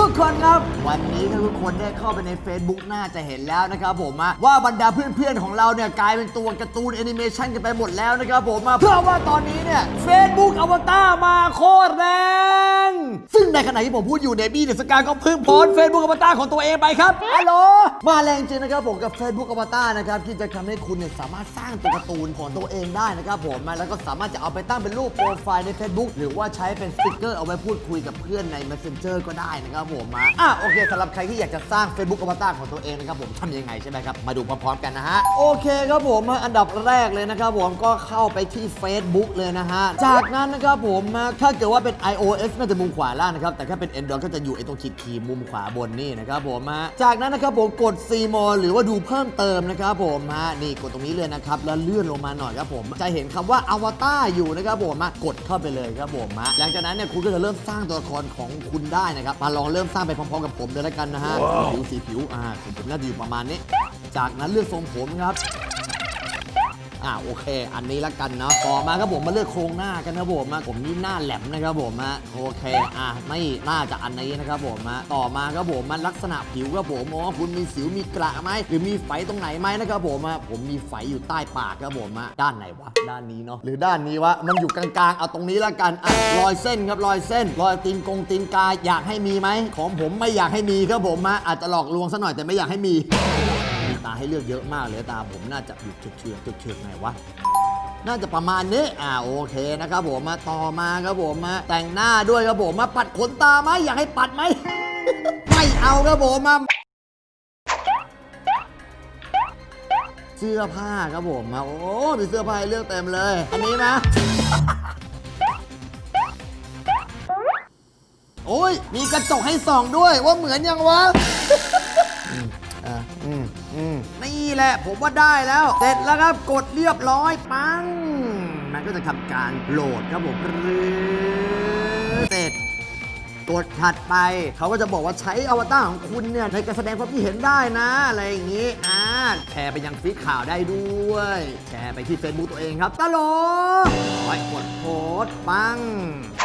ทุกคนครับ วันนี้ถ้าทุกคนได้เข้าไปใน Facebook น่าจะเห็นแล้วนะครับผมอะว่าบรรดาเพื่อนๆของเราเนี่ยกลายเป็นตัวการ์ตูนแอนิเมชันกันไปหมดแล้วนะครับผมอะเพราะว่าตอนนี้เนี่ย Facebook อวตารมาโคตรแรง ซึ่งในขณะที่ผมพูดอยู่ในบี้เดสกาก็เพิ่งโพสต์ Facebook อวตารของตัวเองไปครับฮัลโหลมาแรงจริงนะครับผมกับ Facebook อวตารนะครับที่จะทำให้คุณเนี่ยสามารถสร้างตัวการ์ตูนของตัวเองได้นะครับผมมาแล้วก็สามารถจะเอาไปตั้งเป็นรูปโปรไฟล์ใน Facebook หรือว่าใช้เป็นสติกเกอร์เอาไว้พูดคุยกับเพื่อนใน Messenger ก็ได้นะครับผมมาอะโอเคสำหรับใครที่อยากจะสร้าง Facebook อวตารของตัวเองนะครับผมทำยังไงใช่ไหมครับ มาดูพร้อมๆกันนะฮะ โอเคครับผมอันดับแรกเลยนะครับผมก็เข้าไปที่ Facebook เลยนะฮะ จากนั้นนะครับผมถ้าเกิดว่าเป็น iOS น่าจะมุมขวาล่างนะครับ แต่ถ้าเป็น Android ก็จะอยู่ไอ้ตรงขีดขีดมุมขวาบนนี่นะครับผมฮะจากนั้นนะครับผมกด See More หรือว่าดูเพิ่มเติมนะครับผมฮะนี่กดตรงนี้เลยนะครับแล้วเลื่อนลงมาหน่อยครับผมจะเห็นคำว่าอวตารอยู่นะครับผมฮะกดเข้าไปเลยครับผมฮะหลังจากนั้นเนี่ยคุณก็จะเริ่มสร้างตัวละครของคุณได้นะครับมาลองเริ่มสร้างไปพร้อมๆกับผมเลยแล้วกันนะฮะผิวสีผิวอ่าผมผมน่าจะอยู่ประมาณนี้ จากนั้นเลือกทรงผมครับ อ่าโอเค อันนี้ละกันเนาะต่อมาครับผมมาเลือกโครงหน้ากันนะครับผมนะผมนี่หน้าแหลมนะครับผมนะโอเคอะไม่น่าจะอันนี้นะครับผมนะต่อมาครับผมมันลักษณะผิวครับผมอ๋อคุณมีสิวมีกระไหมหรือมีไฝตรงไหนไหมนะครับผมนะผมมีไฝอยู่ใต้ปากครับผมนะด้านไหนวะด้านนี้เนาะหรือด้านนี้วะมันอยู่กลางๆเอาตรงนี้ละกันอะรอยเส้นครับรอยเส้น รอยตีนกงตีนกาอยากให้มีไหมของผมไม่อยากให้มีครับผมนะอาจจะหลอกลวงซะหน่อยแต่ไม่อยากให้มี ตาให้เลือกเยอะมากเลยตาผมน่าจะอยู่เชือกๆเชือกๆไหนวะน่าจะประมาณนี้ อ่าโอเคนะครับผมมาต่อมาครับผมมาแต่งหน้าด้วยครับผมมาปัดขนตาไหมอยากให้ปัดไหม ไม่เอาครับผมมาเสื้อผ้าครับผมมาโอ้มีเสื้อผ้าให้เลือกเต็มเลย อันนี้นะโอ้ยมีกระจกให้ส่องด้วยว่าเหมือนยังวะ อืมนี่แหละผมว่าได้แล้ว เสร็จแล้วครับกดเรียบร้อยปัง มันก็จะทำการโหลดครับผมเสร็จกดถัดไป เขาก็จะบอกว่าใช้อวตารของคุณเนี่ยในการแสดงความคิดเห็นได้นะ อะไรอย่างนี้อ่า แชร์ไปยังฟีดข่าวได้ด้วย แชร์ไปที่ Facebook ตัวเองครับตลกคอยกดโพสต์ปัง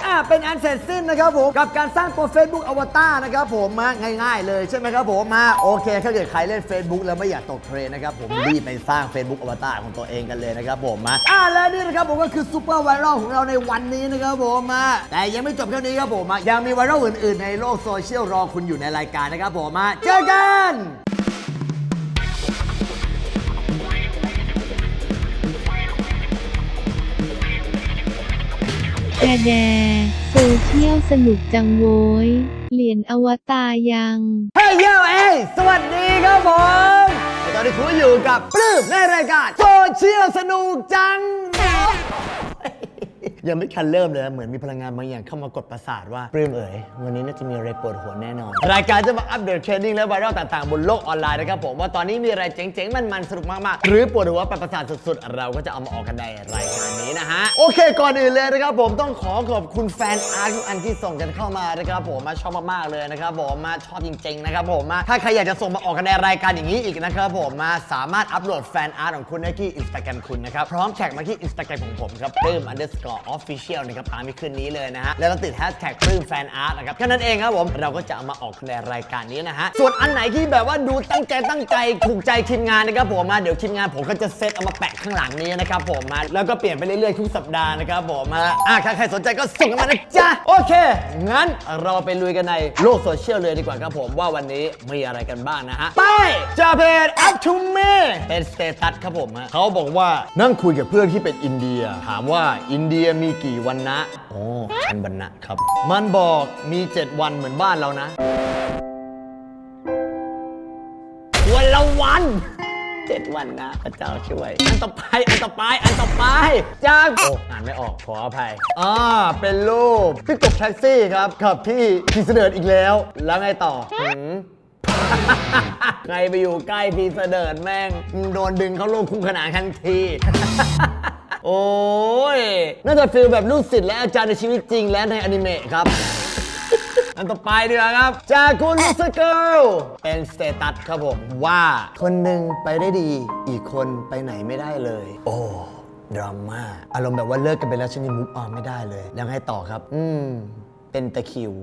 อ่าเป็นอันเสร็จสิ้นนะครับผม กับการสร้างตัว Facebook อวตารนะครับผมมาง่ายๆ เลยใช่ไหมครับผมมาโอเคถ้าเกิดใครเล่น Facebook แล้วไม่อยากตกเทรนนะครับผมรีบไปสร้าง Facebook อวตารของตัวเองกันเลยนะครับผมมาอ่าและนี่นะครับผมก็คือซูเปอร์ไวรัลของเราในวันนี้นะครับผมมาแต่ยังไม่จบแค่นี้ครับผมมายังมีไวรัลอื่นๆ ในโลกโซเชียลรอคุณอยู่ในรายการนะครับผมมาเจอกัน แดแดโซเชียลสนุกจังโว้ย เหรียนอวตารยัง เฮ้ยโยเอ้ยสวัสดีครับผมในตอนนี้คุณอยู่กับปลื้มในรายการโซเชียลสนุกจัง ยังไม่ทันเริ่มเลยนะเหมือนมีพลังงานบางอย่างเข้ามากดประสาทว่าปลื้มเอ๋ยวันนี้น่าจะมีอะไรปวดหัวแน่นอน รายการจะมาอัปเดตเทรนดิ้งและไวรัลต่างๆบนโลกออนไลน์นะครับผมว่าตอนนี้มีอะไรเจ๋งๆมันๆสนุกมากๆ หรือปวดหัวปดประสาทสุดๆ เราก็จะเอามาออกกันในรายการนี้นะฮะโอเค ก่อนอื่นเลยนะครับผมต้องขอขอบคุณแฟนอาร์ตทุกอันที่ส่งกันเข้ามานะครับผมมาชอบมากๆเลยนะครับผมมาชอบจริงๆนะครับผมมาถ้าใครอยากจะส่งมาออกกันในรายการอย่างนี้อีกนะครับผมมาสามารถอัปโหลดแฟนอาร์ตของคุณได้ที่อินสตาแกรมคุณนะครับพร้อมแท็กมาที่อินสตาแกรมของผมครับปลื้ม underscore official นะครับตามที่ขึ้นนี้เลยนะฮะ แล้วเราติดแฮชแท็กปลื้มแฟนอาร์ตนะครับแค่นั้นเองครับผม เราก็จะเอามาออกในรายการนี้นะฮะ ส่วนอันไหนที่แบบว่าดูตั้งใจตั้งใจถูกใจทีมงานนะครับผมมาเดี๋ยวทีมงานผมก็จะเซตเอามาแปะข้างหลังนี้นะครับผมมาแล้วก็เปลี่ยนไปเรื่อยๆทุกสัปดาห์นะครับผมมาอะใครสนใจก็ส่งกันมานะจ๊ะโอเค งั้นเราไปลุยกันในโลกโซเชียลเลยดีกว่าครับผมว่าวันนี้มีอะไรกันบ้างนะฮะไปจะเพจ up to me เป็นสเตตัสครับผมฮะเขาบอกว่านั่งคุยกับเพื่อนที่เป็นอินเดีย ถามว่าอินเดียมีกี่วันนะโอ้ชันบรรณะครับ มันบอกมี7วันเหมือนบ้านเรานะ วันละวันเจ็ดวันนะพระเจ้าช่วย อันต่อไปอันต่อไปอันต่อไปจ้าโอ้อ่านไม่ออกขออภัยอ่าเป็นรูปพี่กบแท็กซี่ครับกับพี่พี่เสดิร์ดอีกแล้ว แล้วไงต่อหืมใครไปอยู่ใกล้พี่เสดิร์ดแม่ง โดนดึงเข้าโลกคู่ขนานทันที โอ้ยน่าจะฟีลแบบลูกศิษย์และอาจารย์ในชีวิตจริงและในอนิเมะครับ อันต่อไปดีกว่าครับ จากคุณสเกิลเป็นสเตตัสครับผมว่า คนหนึ่งไปได้ดี อีกคนไปไหนไม่ได้เลย โอ้ดราม่าอารมณ์แบบว่าเลิกกันไปแล้วฉันยังมุกออนไม่ได้เลย แล้วให้ต่อครับ อืม เป็นตะคริว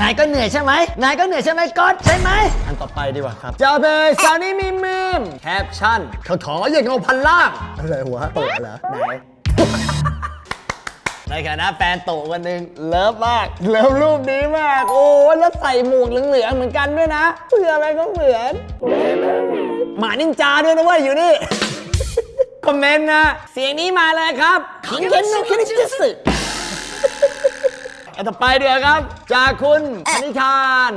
นายก็เหนื่อยใช่ไหมนายก็เหนื่อยใช่ไหมก๊อตใช่ไหมอันต่อไปดีกว่าครับจะเป็นสาวนี้มีมีมแคปชั่นเขาขออย่างเงาพันล่างอะไรวะโตเหรอไหนในฐานะแฟนโตคนหนึ่งเลิฟมากเลิฟรูปนี้มาก โอ้แล้วใส่หมวกเหลืองๆเหมือนกันด้วยนะเพื่ออะไรก็เหมือนหมานินจาด้วยนะเว้ยอยู่นี่คอมเมนต์นะ เสียงนี้มาเลยครับขิงเย็นโนคินิจิสึอั นต่อไปเดี๋ยวครับ จากคุณธนิทาน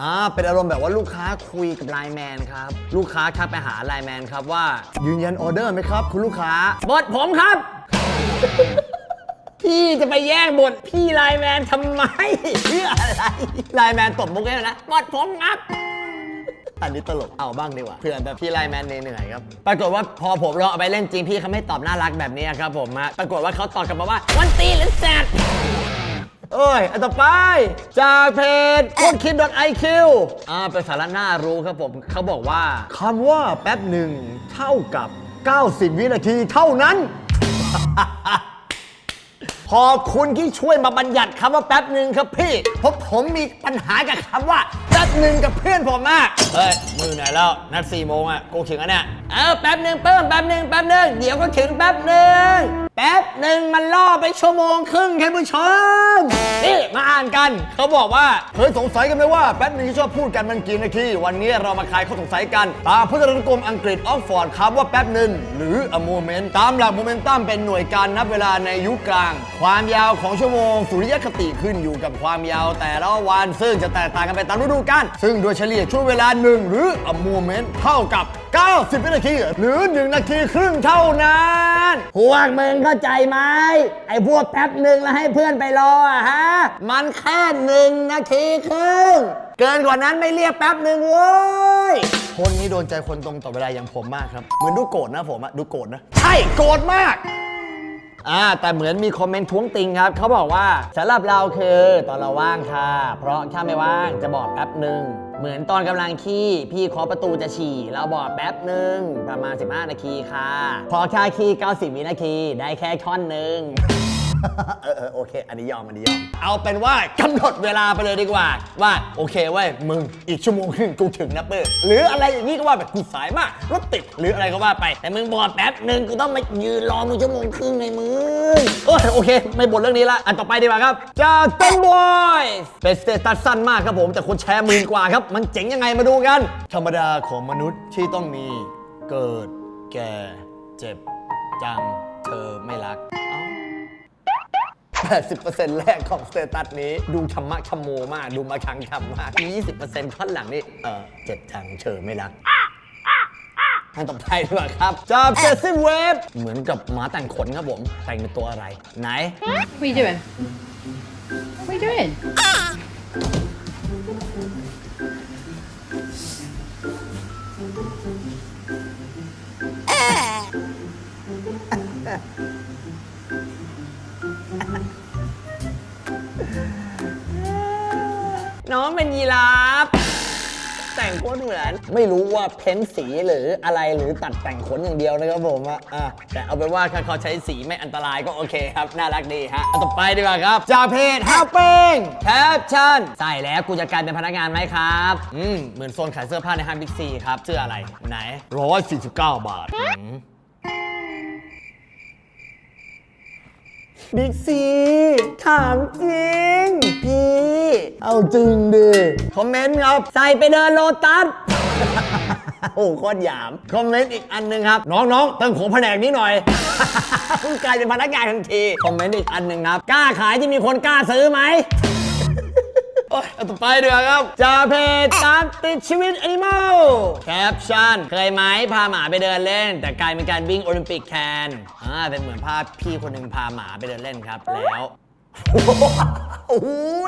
อ่าเป็นอารมณ์แบบว่าลูกค้าคุยกับไลน์แมนครับ ลูกค้าทักไปหาไลน์แมนครับว่า ยืนยันออเดอร์ไหมครับ คุณลูกค้าบทผมครับ พี่จะไปแย่งบทพี่ไลน์แมนทำไมเพื่ออะไรไลน์แมนตบมุกให้นะบทผมงับอันนี้ตลกเอาบ้างดีกว่าเผื่อแบบพี่ไลน์แมนเหนื่อยๆครับ ปรากฏว่าพอผมลองเอาไปเล่นจริงพี่เขาไม่ตอบน่ารักแบบนี้ครับผมอะปรากฏว่าเขาตอบกลับมาว่าวันตีหรือแซด เอ้ยอันต่อไป จากเพจกดคิด .iq อ่าเป็นสาระน่ารู้ครับผมเขาบอกว่าคำว่าแป๊บหนึ่งเท่ากับ 90 วินาทีเท่านั้น ขอบคุณที่ช่วยมาบัญญัติคำว่าแป๊บหนึ่งครับพี่เพราะผมมีปัญหากับคำว่าแป๊บหนึ่งกับเพื่อนผมมากเฮ้ยมือไหนแล้ว นัดสี่โมงอะกูถึงแล้วเนี่ยเออแป๊บหนึ่งเพิ่มแป๊บหนึ่งแป๊บหนึ่งเดี๋ยวก็ถึงแป๊บหนึ่งแป๊บหนึ่งมันล่อไปชั่วโมงครึ่งท่านผู้ชมนี่มาอ่านกันเขาบอกว่า เคยสงสัยกันไหมว่าแป๊บหนึ่งที่ชอบพูดกันมันกี่นาทีวันนี้เรามาคลายข้อสงสัยกัน ตามพจนานุกรมอังกฤษออกฟอร์ดคำว่าแป๊บหนึ่งหรือ a moment ตามหลักโมเมนตัมเป็นหน่วยการนับเวลาในยุคกลาง ความยาวของชั่วโมงสุริยคติขึ้นอยู่กับความยาวแต่ละวันซึ่งจะแตกต่างกันไปตามฤดูกาลซึ่งโดยเฉลี่ยช่วงเวลาหนึ่งหรือ a moment เท่ากับ 90 วินาที หรือ 1 นาทีครึ่งเท่านั้นพวกมึงเข้าใจไหมไอ้พวกแป๊บหนึ่งแล้วให้เพื่อนไปรออะฮะ มันแค่หนึ่งนาทีครึ่งเกินกว่านั้นไม่เรียกแป๊บหนึ่งเว้ย คนนี้โดนใจคนตรงต่อเวลาอย่างผมมากครับ เหมือนดูโกรธนะผมอะดูโกรธนะ ใช่โกรธมาก อ่าแต่เหมือนมีคอมเมนต์ท้วงติงครับเขาบอกว่าสำหรับเราคือตอนเราว่างค่ะ เพราะถ้าไม่ว่างจะบอกแป๊บหนึ่งเหมือนตอนกำลังขี้พี่เคาะประตูจะฉี่เราบอกแป๊บหนึ่งประมาณ 15 นาทีค่ะพอค่าขี้ 90 วินาทีได้แค่ท่อนหนึ่ง เออเออโอเค อันนี้ยอม อันนี้ยอม เอาเป็นว่ากำหนดเวลาไปเลยดีกว่า ว่าโอเคเว้ยมึงอีกชั่วโมงครึ่งกูถึงนะเปิ้ลหรืออะไรอย่างนี้ก็ว่าแบบกูสายมากรถติดหรืออะไรก็ว่าไป แต่มึงบอกแป๊บหนึ่งกูต้องมายืนรอมึงชั่วโมงครึ่งไงมึงโอ้ยโอเค ไม่บ่นเรื่องนี้ละอันต่อไปดีกว่าครับจากเต้นบอยเป็นสเตตัสสั้นมากครับผมแต่คนแชร์หมื่นกว่าครับ มันเจ๋งยังไงมาดูกัน ธรรมดาของมนุษย์ที่ต้องมีเกิดแก่เจ็บจังเธอไม่รัก 80%แรกของสเตตัสนี้ดูธรรมะธรรมโมมาก ดูมาคังธรรมมาก 20%ท่อนหลังนี่เออเจ็บจังเธอไม่รักอันต่อไปดีกว่าครับจากเจสซี่เวฟเหมือนกับหมาแต่งขนครับผม แต่งเป็นตัวอะไร ไหน What are you doing? What are you doing? น้องเป็นยีราฟแต่งโคตรเหมือน ไม่รู้ว่าเพ้นสีหรืออะไรหรือตัดแต่งขนอย่างเดียวนะครับผมอะอะแต่เอาเป็นว่าถ้าเขาใช้สีไม่อันตรายก็โอเคครับ น่ารักดีฮะอันต่อไปดีกว่าครับจากเพจฮาเป้งแคปชั่นใส่แล้วกูจะกลายเป็นพนักงานไหมครับ อืมเหมือนโซนขายเสื้อผ้าในห้างบิ๊กซีครับเสื้ออะไรไหน149 บาทอืม บิ๊กซีถามจริง พี่ เอาจริงดิ คอมเมนต์ครับ ใส่ไปเดินโลตัส โอ้โหโคตรหยาม คอมเมนต์อีกอันหนึ่งครับ น้องๆเติมของแผนกนี้หน่อย เพิ่งกลายเป็นพนักงานทันที คอมเมนต์อีกอันหนึ่งครับ กล้าขายจะมีคนกล้าซื้อไหมโอ้ ยเอาต่อไปเดีกว่าครับจาเพจตามติดชีวิตแอนิมอลแคปชั่นเคยไหมพาหมาไปเดินเล่น แต่กลายเป็นการวิ่งโอลิมปิกแทนอ่าเป็นเหมือนภาพพี่คนหนึ่งพาหมาไปเดินเล่นครับ แล้วโอ้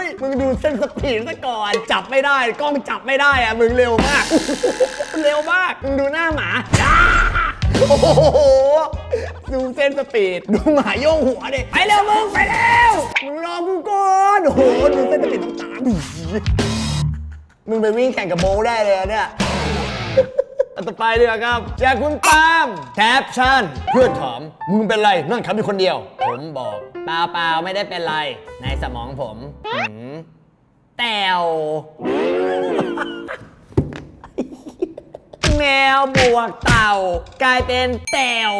ยมึงดูเส้นสปีดซะก่อน จับไม่ได้ กล้องจับไม่ได้อะมึงเร็วมาก เร็วมาก มึงดูหน้าหมาจ้า โอ้โหดูเส้นสปีดดูหมาโยกหัวดิไปเร็วมึงไปเร็วมึงรอกูก่อนโอ้โหดูเส้นสปีดต้องตามมึงไปวิ่งแข่งกับโบได้เลยอะเนี่ยอันต่อไปดีกว่าครับจากคุณปาล์มแคปชั่นเพื่อนถามมึงเป็นไรนั่งขับอยู่คนเดียว ผมบอกเปล่าเปล่าไม่ได้เป็นไร ในสมองผมหืมแตแต๋ว วบวกเต่า กลายเป็นแต๋ว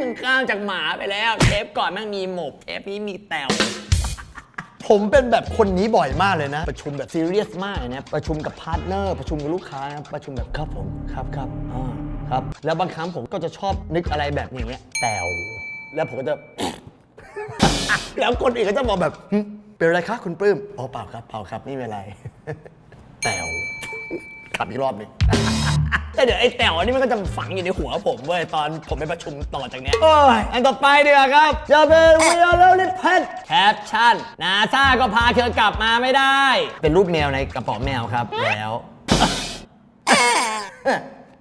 มันข้ามจากหมาไปแล้วเทปก่อนม่งมีหมกเทปนี้มีแต๋วผมเป็นแบบคนนี้บ่อยมากเลยนะ ประชุมแบบซีเรียสมากเลยนะประชุมกับพาร์ทเนอร์ ประชุมกับลูกค้านะประชุมแบบครับผมครับครับอ่าครับ แล้วบางครั้งผมก็จะชอบนึกอะไรแบบอย่างเงี้ยแต๋วแล้วผมก็จะ แล้วคนอื่นก็จะมองแบบหึเป็นอะไรคะคุณปลื้มอ๋อเปล่าครับเปล่าครับไม่เป็นไร ขับอีกรอบหนึง แต่เดี๋ยวไอ้แต๋วนี่มันก็จะฝังอยู่ในหัวผมเว้ยตอนผมไปประชุมต่อจากเนี้ยโอ้ยอันต่อไปดีกว่าครับ จะเป็นวิโอเลลิเพนแคปชั่นนาซาก็พาเธอกลับมาไม่ได้ เป็นรูปแมวในกระเป๋าแมวครับแล้ว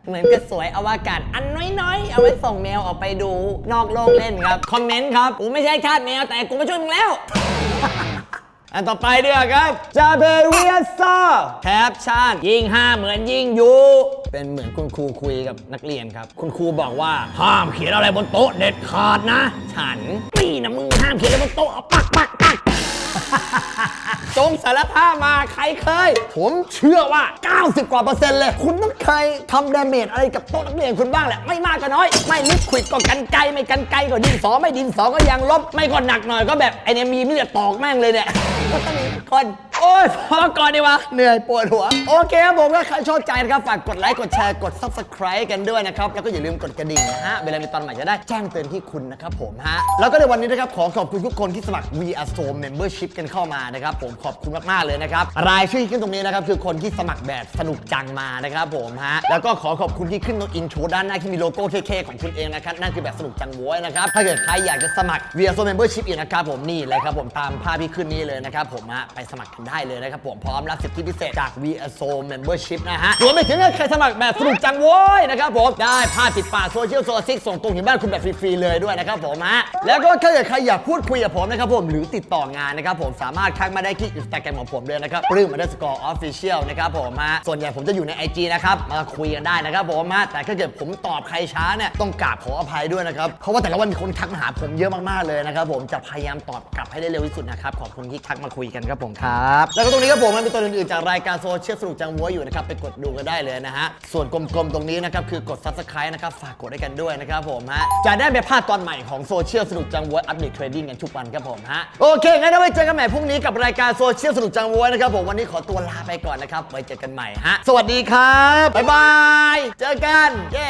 เหมือนกับสวยอวกาศอันน้อยๆ เอาไว้ส่งแมวออกไปดู นอกโลกเล่นครับ คอมเมนต์ครับ กูไม่ใช่ทาสแมวแต่กูมาช่วยมึงแล้ว อันต่อไปดีกว่าครับจาเบเวียซอแคปชั่นยิ่งห้าเหมือนยิ่งยูเป็นเหมือนคุณครูคุยกับนักเรียนครับ คุณครูบอกว่า ห้ามเขียนอะไรบนโต๊ะเด็ดขาดนะ ฉันนี่นะมึงห้ามเขียนอะไรบนโต๊ะเอาปักปักปัก จงสารภาพมาใครเคย ผมเชื่อว่า 90 กว่าเปอร์เซ็นต์เลย คุณต้องเคยทำดาเมจอะไรกับโต๊ะนักเรียนคุณบ้างแหละ ไม่มากก็น้อย ไม่ลิควิดก็กันไกลไม่กันไกลก็ดินสอไม่ดินสอก็ยางลบ ไม่ก็หนักหน่อยก็แบบไอเนี่ยมีมีแต่ตอกแม่งเลยเนี่ยก็ต้องมีคน โอ้ยพอก่อนดีวะ เหนื่อยปวดหัว โอเคครับผมถ้าใครชอบใจนะครับ ฝากกดไลค์ กดแชร์ กด subscribe กันด้วยนะครับ แล้วก็อย่าลืมกดกระดิ่งนะฮะ เวลามีตอนใหม่จะได้แจ้งเตือนที่คุณนะครับผมฮะ แล้วก็ในวันนี้นะครับ ขอขอบคุณทุกคนที่สมัคร We Are So Membership กันเข้ามานะครับผมขอบคุณมากๆเลยนะครับ รายชื่อที่ขึ้นตรงนี้นะครับคือคนที่สมัครแบบสนุกจังมานะครับผมฮะ แล้วก็ขอขอบคุณที่ขึ้นตรงอินโทรด้านหน้าที่มีโลโก้เท่ๆของคุณเองนะครับนั่นคือแบบสนุกจังโว้ยนะครับถ้าเกิดใครอยากจะสมัคร We Are So Membership อีกนะครับผมนี่เลยครับผมตามภาพที่ขึ้นนี้เลยนะครับผมฮะไปสมัครกันได้เลยนะครับผมพร้อมรับสิทธิพิเศษจาก We Are So Membership นะฮะรวมไปถึงใครสมัครแบบสนุกจังโว้ยนะครับผมได้ภาติดปากโซเชียลโซซิกส่งตรงถึงบ้านคุณแบบฟรีๆเลยด้วยนะครับผมฮะแล้วก็ถ้าเกิดใครอยากพูดคุยกับผมนะครับผมหรือติดต่องานนะครับผมสามารถทักมาได้ที่อินสตาแกรมของผมเลยนะครับปลื้ม underscore official นะครับผมฮะส่วนใหญ่ผมจะอยู่ใน IG นะครับมาคุยกันได้นะครับผมฮะแต่ถ้าเกิดผมตอบใครช้าเนี่ยต้องกราบขออภัยด้วยนะครับเพราะว่าแต่ละวันมีคนทักมาหาผมเยอะมากๆเลยนะครับผมจะพยายามตอบกลับให้ได้เร็วที่สุดนะครับขอบคุณที่ทักมาคุยกันครับผมครับแล้วก็ตรงนี้ครับผมมันมีตัวอื่นๆจากรายการโซเชียลสนุกจังวัวอยู่นะครับไปกดดูกันได้เลยนะฮะส่วนกลมๆตรงนี้นะครับคือกด subscribe นะครับฝากกดให้กันด้วยนะครับผมฮะจะได้ไม่พลาดตอนใหม่ของโซเชียลสนุกจังวัวอัปเดตเทรดดิ้งกันทุกวันครับผมฮะโอเคงั้นเอาไว้เจอกันใหม่พรุ่งนี้กับรายการโซเชียลสนุกจังวัวนะครับผมวันนี้ขอตัวลาไปก่อนนะครับไว้เจอกันใหม่ฮะสวัสดีครับบ๊ายบายเจอกันเย้